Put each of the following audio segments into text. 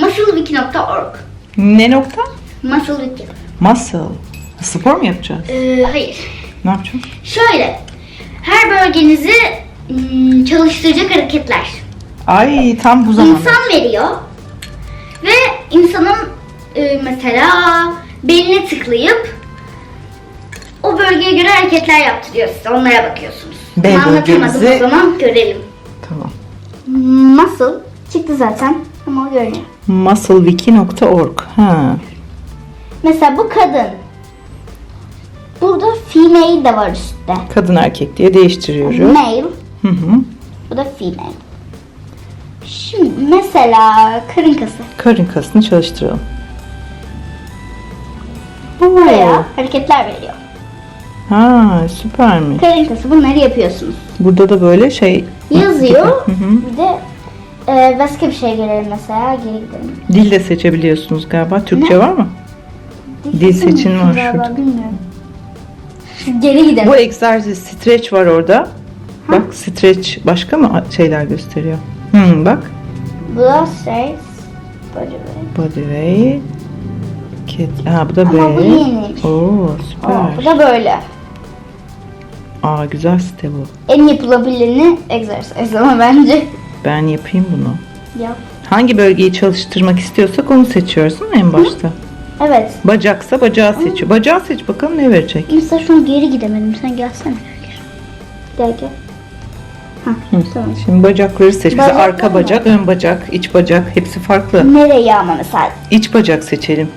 musclewiki.org Ne nokta? Musclewiki. Muscle. Spor mu yapacağız? Ee, hayır. Ne yapacağız? Şöyle. Her bölgenizi ım, çalıştıracak hareketler. Ay tam bu zamanda. İnsan veriyor. Ve insanın e, mesela beline tıklayıp o bölgeye göre hareketler yaptırıyor size. Onlara bakıyorsunuz. B anlatamadım bölgemizi- o zaman görelim. Tamam. Muscle çıktı zaten ama o görünüyor. Musclewiki.org. Ha. Mesela bu kadın. Burada female de var üstte. Kadın erkek diye değiştiriyoruz. Male. Hı hı. Bu da female. Şimdi mesela karın kası. Karın kasını çalıştıralım. Buraya hareketler veriyor. Ha süpermiş. Karın kası bunları yapıyorsunuz. Burada da böyle şey Yazıyor. Hı hı. Bir de e, başka bir şey görelim mesela. Geri gidelim. Dil de seçebiliyorsunuz galiba. Türkçe var mı? Dil seçin var Galiba, şurada. Bilmiyorum. Geri gidelim. Bu egzersiz stretch var orada. Bak stretch başka mı şeyler gösteriyor? Hı, bak. Da stress. Böyle böyle. Body weight. Ket. Ha bu da Ama bu böyle. yeniymiş. Oo Aa, süper. bu da böyle. Aa güzel site bu. En yapılabilirini egzersiz ama bence. Ben yapayım bunu. Yap. Hangi bölgeyi çalıştırmak istiyorsak onu seçiyoruz değil mi en başta? Evet. Bacaksa bacağı seçiyor. Bacağı seç bakalım ne verecek. Mesela şu an geri gidemedim. Sen gelsene. Gel gel. Hah, tamam. Şimdi bacakları seç. Mesela Bacaklar arka mı? bacak, ön bacak, iç bacak hepsi farklı. Nereye ama mesela? İç bacak seçelim.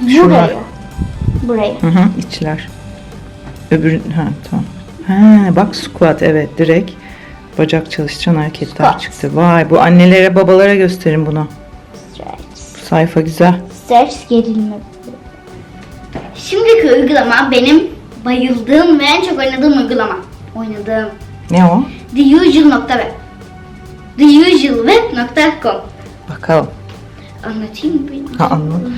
Buraya. Buraya. Hı hı içler. Öbür ha tamam. Ha bak squat evet direkt bacak çalıştıran hareketler Squat. çıktı. Vay bu annelere babalara gösterin bunu. Stretch. Bu sayfa güzel. Stretch gerilme. Şimdiki uygulama benim bayıldığım ve en çok oynadığım uygulama. Oynadığım. Ne o? TheUsual.web TheUsualWeb.com Bakalım. Anlatayım mı? Ha anladım.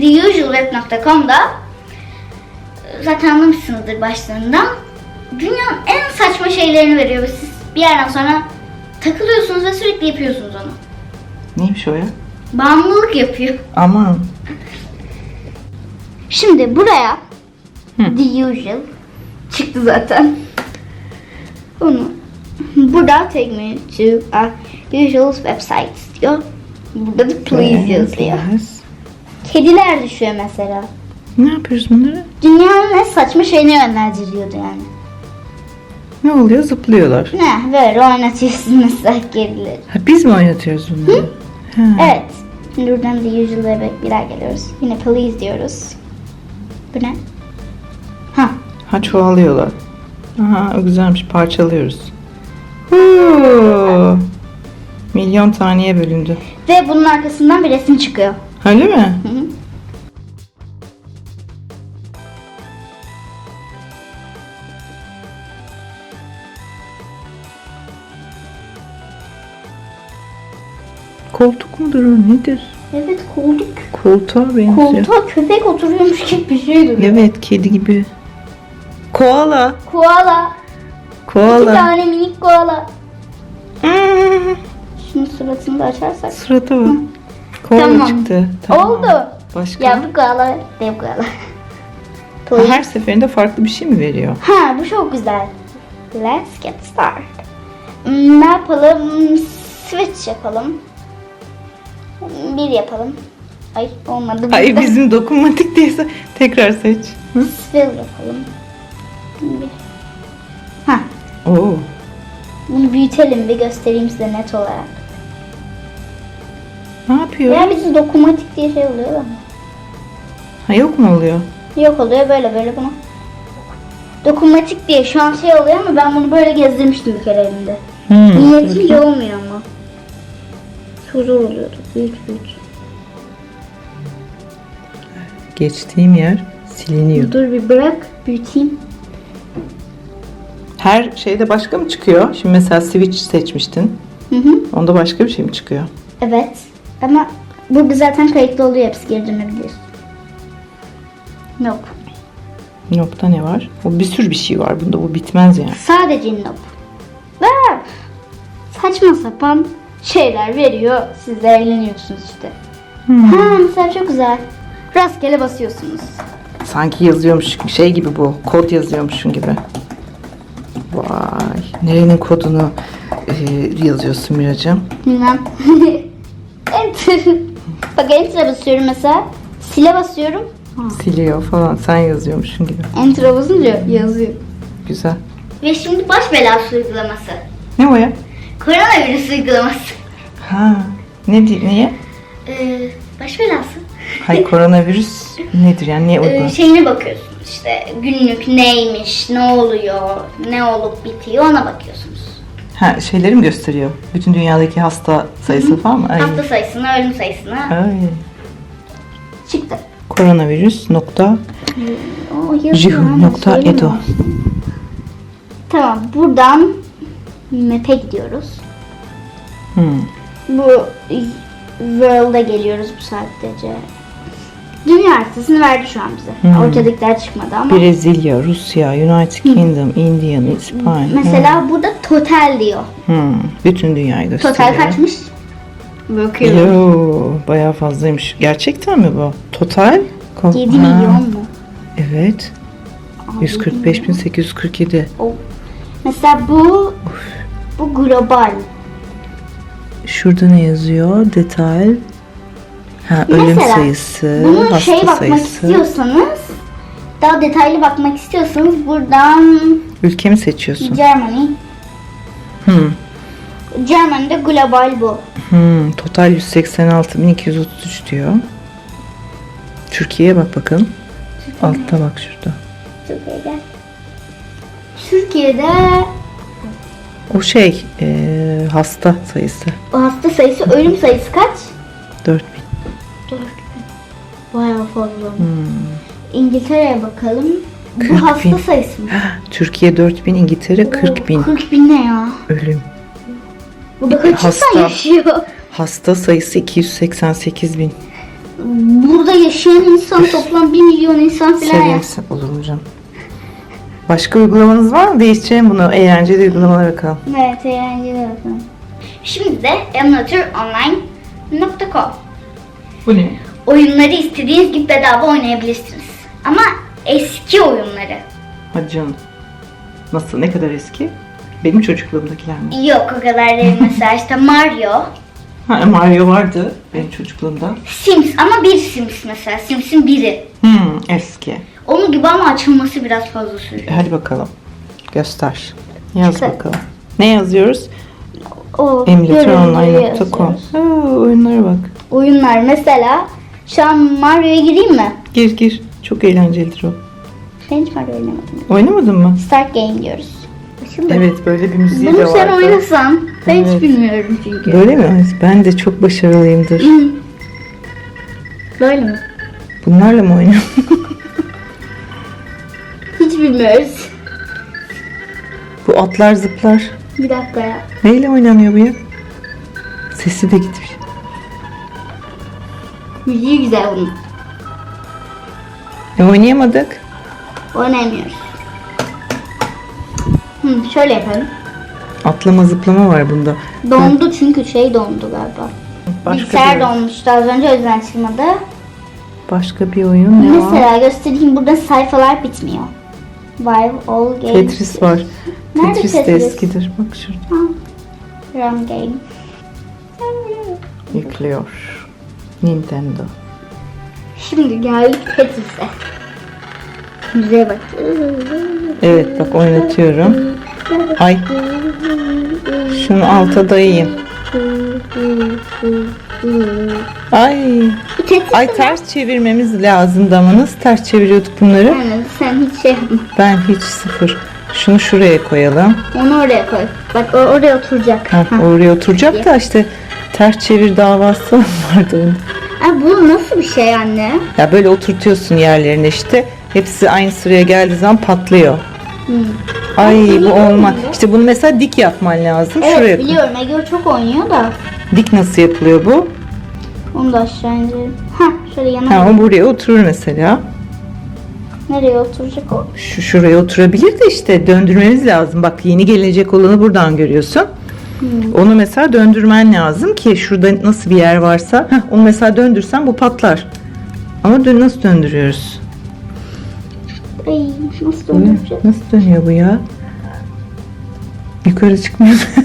TheUsualWeb.com'da zaten anlamışsınızdır başlarından dünyanın en saçma şeylerini veriyor ve siz bir yerden sonra takılıyorsunuz ve sürekli yapıyorsunuz onu. Neymiş o ya? Bağımlılık yapıyor. Aman. Şimdi buraya Hı. The Usual çıktı zaten. Bunu burada take me to a usual website diyor. Burada da please yazıyor. Kediler düşüyor mesela. Ne yapıyoruz bunları? Dünyanın en saçma şeyine yönlendiriyordu yani. Ne oluyor? Zıplıyorlar. Ne böyle oynatıyorsun mesela kedileri. Ha, biz mi oynatıyoruz bunları? Ha. Evet. Şimdi buradan The Usual'a bir daha geliyoruz. Yine please diyoruz. Bu ne? Ha. Ha çoğalıyorlar. Aha o güzelmiş parçalıyoruz. Huu. Milyon taneye bölündü. Ve bunun arkasından bir resim çıkıyor. Öyle mi? Hı hı. Mudur o nedir? Evet koltuk. Koltuğa benziyor. Koltuğa köpek oturuyormuş gibi bir şey duruyor. Evet kedi gibi. Koala. Koala. İki Koala. tane minik koala. Hmm, Şunun suratını da açarsak. Surata bak. Koala Tamam. çıktı. Tamam. Oldu. Başka? Yavru koala, dev koala. Toy. Her seferinde farklı bir şey mi veriyor? Ha bu çok güzel. Let's get started. Ne yapalım? Switch yapalım. Bir yapalım. Ay olmadı. Ay bizim dokunmatik değilse tekrar seç. Hı? Spill yapalım. Bir. Ha Oo. bunu büyütelim bir göstereyim size net olarak. Ne yapıyor? Veya bizim dokunmatik diye şey oluyor da. Ha yok mu oluyor? Yok oluyor böyle böyle bunu. Dokunmatik diye şu an şey oluyor ama ben bunu böyle gezdirmiştim bir kere elimde. Hmm. Büyütince olmuyor ama. Zor oluyordu. Büyük büyük. Geçtiğim yer siliniyor. Dur bir bırak büyüteyim. Her şeyde başka mı çıkıyor? Şimdi mesela switch seçmiştin. Hı hı. Onda başka bir şey mi çıkıyor? Evet. Ama burada zaten kayıtlı oluyor hepsi geri dönebilir. Yok. Nokta ne var? O bir sürü bir şey var bunda. Bu bitmez yani. Sadece nope. Ve saçma sapan şeyler veriyor. Siz de eğleniyorsunuz işte. Hmm. Ha mesela çok güzel. Rastgele basıyorsunuz. Sanki yazıyormuş şey gibi bu. Kod yazıyormuşsun gibi. Vay. Nerenin kodunu e, yazıyorsun Miracığım? Bilmem. enter. Bak enter'a basıyorum mesela. Sile basıyorum. Siliyor falan. Sen yazıyormuşsun gibi. Enter'a basınca yazıyor. Güzel. Ve şimdi baş belası uygulaması. Ne o ya? Koronavirüs uygulaması. Ha. Ne di- niye? Ee, baş belası. Hay koronavirüs nedir yani niye? Ee, şeyine bakıyorsunuz işte günlük neymiş, ne oluyor, ne olup bitiyor ona bakıyorsunuz. Ha şeyleri mi gösteriyor? Bütün dünyadaki hasta sayısı falan mı? Ay. Hasta sayısını, ölüm sayısını Ay. çıktı. Koronavirüs nokta O yazıyor Jihu nokta söylemiyor. edo. Tamam buradan map'e gidiyoruz. Hmm. Bu world'a geliyoruz bu sadece. Dünya haritasını verdi şu an bize. Hmm. Ortadakiler çıkmadı ama. Brezilya, Rusya, United Kingdom, India, İspanya. Mesela burada total diyor. Hmm. Bütün dünyayı gösteriyor. Total kaçmış? Bakıyorum. Yo, bayağı fazlaymış. Gerçekten mi bu? Total? Ko- 7 Ha, milyon mu? Evet. Aa, 145.847. O. Mesela bu bu global. Şurada ne yazıyor? Detay. Ha, ölüm Mesela, sayısı, Bunu hasta şey bakmak sayısı. istiyorsanız daha detaylı bakmak istiyorsanız buradan Ülke mi seçiyorsun? Germany. Hmm. Germany'de global bu. Hmm. Total 186.233 diyor. Türkiye'ye bak bakalım. Altta bak şurada. Türkiye'de. Türkiye'de O şey, eee, hasta sayısı. o hasta sayısı, ölüm sayısı kaç? 4000. 4 Bayağı fazla. Hmm. İngiltere'ye bakalım. Bu 40 hasta bin. sayısı mı? Türkiye 4000, İngiltere 40 bin. 40 bin ne ya? Ölüm. Burada kaç Hasta. yaşıyor? Hasta sayısı 288 bin. Burada yaşayan insan toplam 1 milyon insan falan ya. Sevimsin olur canım? Başka uygulamanız var mı? Değiştirelim bunu. Eğlenceli uygulamalara bakalım. Evet eğlenceli bakın. Şimdi de emulatöronline.com Bu ne? Oyunları istediğiniz gibi bedava oynayabilirsiniz. Ama eski oyunları. Hadi canım. Nasıl? Ne kadar eski? Benim çocukluğumdakiler mi? Yok o kadar değil mesela işte Mario, Ha, Mario vardı benim çocukluğumda. Sims ama bir Sims mesela Sims'in biri. Hmm, eski. Onun gibi ama açılması biraz fazla sürüyor. E, Hadi bakalım. Göster. Yaz Çıkar. bakalım. Ne yazıyoruz? O yazıyoruz. Ha, oyunlara bak. Oyunlar mesela şu an Mario'ya gireyim mi? Gir gir. Çok eğlencelidir o. Ben hiç Mario oynamadım. Oynamadın mı? Start game diyoruz. Şimdi Evet böyle bir müziği de bunu vardı. sen oynasan ben Evet. hiç bilmiyorum çünkü. Böyle mi? Ben de çok başarılıyımdır. Hı. Böyle mi? Bunlarla mı oynuyorum? Hiç bilmiyoruz. Bu atlar zıplar. Bir dakika ya. Neyle oynanıyor bu ya? Sesi de gitmiş. Müziği güzel bunun. E oynayamadık. Oynayamıyoruz. Hı, şöyle yapalım. Atlama zıplama var bunda. Dondu çünkü şey dondu galiba. Başka Bilgisayar bir, donmuştu az önce o yüzden çıkmadı. başka bir oyun ne var? Mesela göstereyim burada sayfalar bitmiyor. Vive all games. Tetris var. Nerede Tetris de Tetris? eskidir. Bak şurada. Run game. Yüklüyor. Nintendo. Şimdi geldik Tetris'e. Müziğe bak. Evet bak oynatıyorum. Ay. Şunu alta dayayayım. Ay. Ay ters çevirmemiz lazımdı ama nasıl ters çeviriyorduk bunları? Aynen sen hiç şey yapma. Ben hiç sıfır. Şunu şuraya koyalım. Onu oraya koy. Bak o oraya oturacak. Ha, Ha. oraya oturacak da işte ters çevir davası vardı onun. Ay, bu nasıl bir şey anne? Ya böyle oturtuyorsun yerlerine işte. Hepsi aynı sıraya geldiği zaman patlıyor. Ay bu olmaz. İşte bunu mesela dik yapman lazım. Evet Şuraya biliyorum Ege çok oynuyor da. Dik nasıl yapılıyor bu? Onu da aşağı indirelim. Ha şöyle yana. Ha, o buraya oturur mesela. Nereye oturacak o? Şu şuraya oturabilir de işte döndürmemiz lazım. Bak yeni gelecek olanı buradan görüyorsun. Onu mesela döndürmen lazım ki şurada nasıl bir yer varsa heh, onu mesela döndürsen bu patlar. Ama dön nasıl döndürüyoruz? Ay nasıl döndüreceğiz? Nasıl dönüyor bu ya? Yukarı çıkmıyor.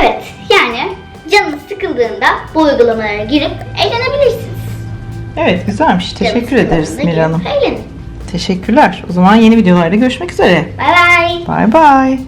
Evet yani canınız sıkıldığında bu uygulamalara girip eğlenebilirsiniz. evet güzelmiş. Teşekkür Canınız ederiz sıkıldığında Mira Hanım. girip Eğlenin. Teşekkürler. O zaman yeni videolarda görüşmek üzere. Bay bay. Bay bay.